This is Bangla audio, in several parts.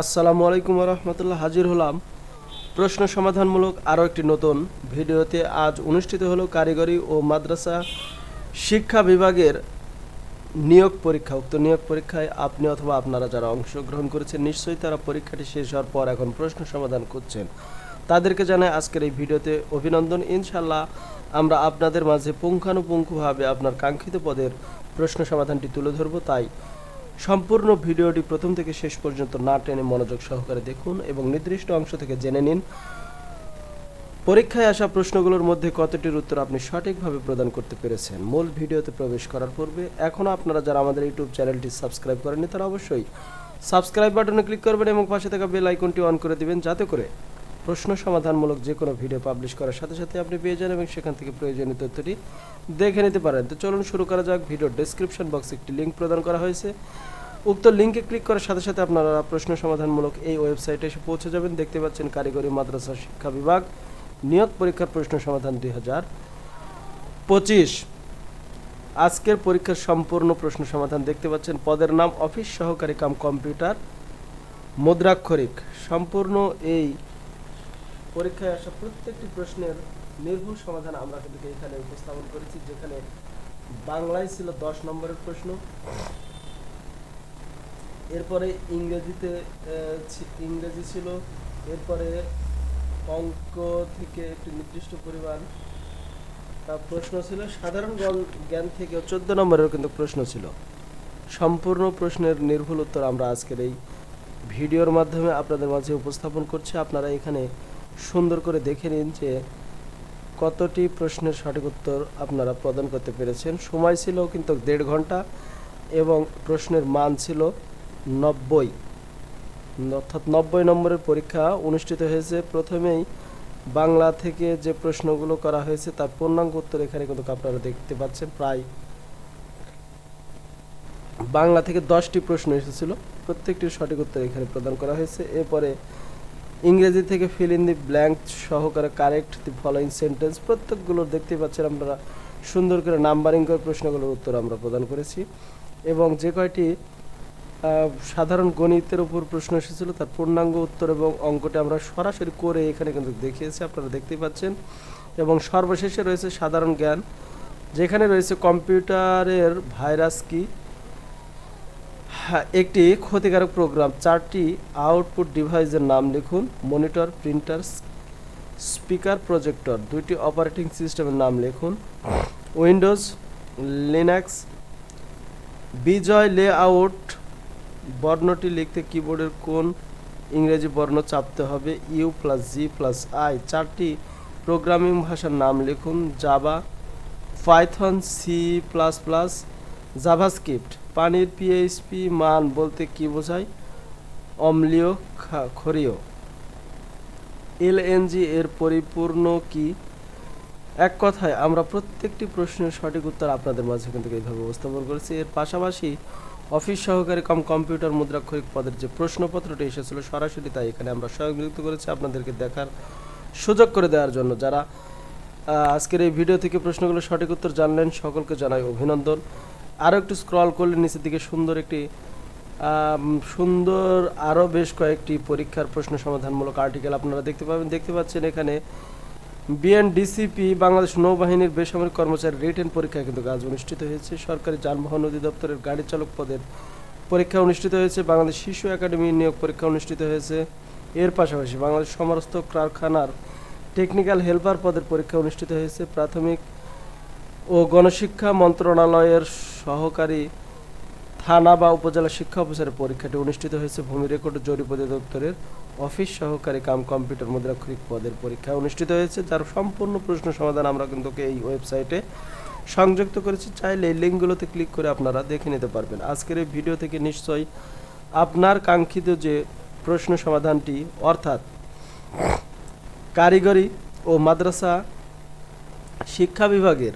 আসসালামু আলাইকুম রহমতুল্লাহ, হাজির হলাম। প্রশ্ন সমাধানমূলক আরও একটি নতুন ভিডিওতে। আজ অনুষ্ঠিত হলো কারিগরি ও মাদ্রাসা শিক্ষা বিভাগের নিয়োগ পরীক্ষা। উক্ত নিয়োগ পরীক্ষায় আপনি অথবা আপনারা যারা অংশগ্রহণ করেছেন, নিশ্চয়ই তারা পরীক্ষাটি শেষ হওয়ার পর এখন প্রশ্ন সমাধান করছেন তাদেরকে জানাই আজকের এই ভিডিওতে অভিনন্দন। ইনশাল্লাহ আমরা আপনাদের মাঝে পুঙ্খানুপুঙ্খভাবে আপনার কাঙ্ক্ষিত পদের প্রশ্ন সমাধানটি তুলে ধরব। তাই সম্পূর্ণ ভিডিওটি প্রথম থেকে শেষ পর্যন্ত না টেনে মনোযোগ সহকারে দেখুন এবং নির্দিষ্ট অংশ থেকে জেনে নিন। পরীক্ষায় আসা প্রশ্নগুলোর মধ্যে কতটির উত্তর আপনি সঠিকভাবে প্রদান করতে পেরেছেন? মূল ভিডিওতে প্রবেশ করার পূর্বে এখনও আপনারা যারা আমাদের ইউটিউব চ্যানেলটি সাবস্ক্রাইব করেননি, তারা অবশ্যই সাবস্ক্রাইব বাটনে ক্লিক করবেন এবং পাশে থাকা বেল আইকনটি অন করে দিবেন, যাতে করে প্রশ্ন সমাধানমূলক যে কোনো ভিডিও পাবলিশ করার সাথে সাথে আপনি পেয়ে যান এবং সেখান থেকে প্রয়োজনীয় তথ্যটি দেখে নিতে পারেন। তো চলুন শুরু করা যাক। ভিডিওর ডেসক্রিপশন বক্সে একটি লিঙ্ক প্রদান করা হয়েছে। উক্ত লিঙ্কে ক্লিক করার সাথে সাথে আপনারা প্রশ্ন সমাধানমূলক এই ওয়েবসাইটে এসে পৌঁছে যাবেন। দেখতে পাচ্ছেন কারিগরি মাদ্রাসা শিক্ষা বিভাগ, নিয়োগ পরীক্ষার প্রশ্ন সমাধান দুই হাজার পঁচিশ। আজকের পরীক্ষার সম্পূর্ণ প্রশ্ন সমাধান দেখতে পাচ্ছেন। পদের নাম অফিস সহকারী কাম কম্পিউটার মুদ্রাক্ষরিক। সম্পূর্ণ এই পরীক্ষায় আসা প্রত্যেকটি প্রশ্নের নির্ভুল সমাধান আমরা কিন্তু এখানে উপস্থাপন করেছি, যেখানে বাংলায় ছিল দশ নম্বরের প্রশ্ন। এরপরে ইংরেজিতে ইংরেজি ছিল। এরপরে অঙ্ক থেকে একটি নির্দিষ্ট পরিমাণ প্রশ্ন ছিল। সাধারণ জ্ঞান থেকে চোদ্দ নম্বরের কিন্তু প্রশ্ন ছিল। সম্পূর্ণ প্রশ্নের নির্ভুল উত্তর আমরা আজকের এই ভিডিওর মাধ্যমে আপনাদের মাঝে উপস্থাপন করছি। আপনারা এখানে সুন্দর করে দেখে নিন যে কতটি প্রশ্নের সঠিক উত্তর আপনারা প্রদান করতে পেরেছেন। সময় ছিল কিন্তু দেড় ঘণ্টা এবং প্রশ্নের মান ছিল নব্বই। অর্থাৎ নব্বই নম্বরের পরীক্ষা অনুষ্ঠিত হয়েছে। প্রথমেই বাংলা থেকে যে প্রশ্নগুলো করা হয়েছে, তার পূর্ণাঙ্গ উত্তর এখানে কিন্তু আপনারা দেখতে পাচ্ছেন প্রায়। বাংলা থেকে দশটি প্রশ্ন এসেছিল। প্রত্যেকটির সঠিক উত্তর এখানে প্রদান করা হয়েছে। এরপরে ইংরেজি থেকে ফিল ইন দি ব্ল্যাঙ্ক সহকারে কারেক্ট দি ফলোইং সেন্টেন্স প্রত্যেকগুলোর দেখতে পাচ্ছেন আমরা, সুন্দর করে নাম্বারিং করে প্রশ্নগুলোর উত্তর আমরা প্রদান করেছি। এবং যে কয়টি সাধারণ গণিতের উপর প্রশ্ন এসেছিল, তার পূর্ণাঙ্গ উত্তর এবং অঙ্কটা আমরা সরাসরি করে এখানে কিন্তু দেখিয়েছি, আপনারা দেখতেই পাচ্ছেন। এবং সর্বশেষে রয়েছে সাধারণ জ্ঞান, যেখানে রয়েছে কম্পিউটারের ভাইরাস কি? একটি ক্ষতিকারক প্রোগ্রাম চারটি আউটপুট ডিভাইসের নাম লিখুন। মনিটর প্রিন্টার স্পিকার প্রজেক্টর দুইটি অপারেটিং সিস্টেমের নাম লিখুন। উইন্ডোজ লিনাক্স বিজয় লেআউট বর্ণটি লিখতে কিবোর্ডের কোন ইংরেজি বর্ণ চাপতে হবে? U plus G plus I চারটি প্রোগ্রামিং ভাষার নাম লিখুন। Java Python C plus plus JavaScript পানির পিএইচপি মান বলতে কি বোঝায়? অম্লীয় ক্ষরীয়। এলএনজি এর পরিপূর্ণ কি? এক কথায়, আমরা প্রত্যেকটি প্রশ্নের সঠিক উত্তর আপনাদের মাঝে কিন্তু এইভাবে উপস্থাপন করেছি। এর পাশাপাশি অফিস সহকারী কম কম্পিউটার মুদ্রাক্ষরিক পদের যে প্রশ্নপত্রটি এসেছিল সরাসরি তাই এখানে আমরা সংযুক্ত করেছি আপনাদেরকে দেখার সুযোগ করে দেওয়ার জন্য। যারা আজকের এই ভিডিও থেকে প্রশ্নগুলো সঠিক উত্তর জানলেন, সকলকে জানাই অভিনন্দন। আরও একটু স্ক্রল করলে নিচের দিকে সুন্দর একটি সুন্দর আরও বেশ কয়েকটি পরীক্ষার প্রশ্ন সমাধানমূলক আর্টিকেল আপনারা দেখতে পাবেন। দেখতে পাচ্ছেন এখানে বিএনডিসিপি বাংলাদেশ নৌবাহিনীর বেসামরিক কর্মচারী রিটেন পরীক্ষা কিন্তু আজ অনুষ্ঠিত হয়েছে। সরকারি যানবাহন অধিদপ্তরের গাড়ি চালক পদের পরীক্ষা অনুষ্ঠিত হয়েছে। বাংলাদেশ শিশু একাডেমি নিয়োগ পরীক্ষা অনুষ্ঠিত হয়েছে। এর পাশাপাশি বাংলাদেশ সমস্ত কারখানার টেকনিক্যাল হেল্পার পদের পরীক্ষা অনুষ্ঠিত হয়েছে। প্রাথমিক ও গণশিক্ষা মন্ত্রণালয়ের সহকারী থানা বা উপজেলা শিক্ষা অফিসারের পরীক্ষাটি অনুষ্ঠিত হয়েছে। ভূমি রেকর্ড জরিপ অধিদপ্তরের অফিস সহকারী কাম কম্পিউটার মুদ্রাক্ষরিক পদের পরীক্ষা অনুষ্ঠিত হয়েছে, যার সম্পূর্ণ প্রশ্ন সমাধান আমরা কিন্তু এই ওয়েবসাইটে সংযুক্ত করেছি। চাইলে এই লিঙ্কগুলোতে ক্লিক করে আপনারা দেখে নিতে পারবেন। আজকের এই ভিডিও থেকে নিশ্চয়ই আপনার কাঙ্ক্ষিত যে প্রশ্ন সমাধানটি, অর্থাৎ কারিগরি ও মাদ্রাসা শিক্ষা বিভাগের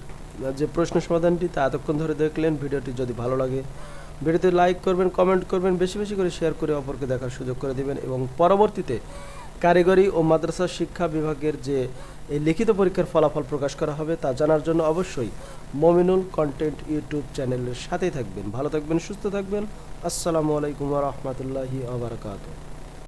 যে প্রশ্ন সমাধানটি তা এতক্ষণ ধরে দেখলেন। ভিডিওটি যদি ভালো লাগে, ভিডিওতে লাইক করবেন কমেন্ট করবেন, বেশি বেশি করে শেয়ার করে অপরকে দেখার সুযোগ করে দিবেন এবং পরবর্তীতে কারিগরি ও মাদ্রাসা শিক্ষা বিভাগের যে এই লিখিত পরীক্ষার ফলাফল প্রকাশ করা হবে তা জানার জন্য অবশ্যই মমিনুল কন্টেন্ট ইউটিউব চ্যানেলের সাথেই থাকবেন। ভালো থাকবেন, সুস্থ থাকবেন। আসসালামু আলাইকুম রহমতুল্লাহি আবরকাত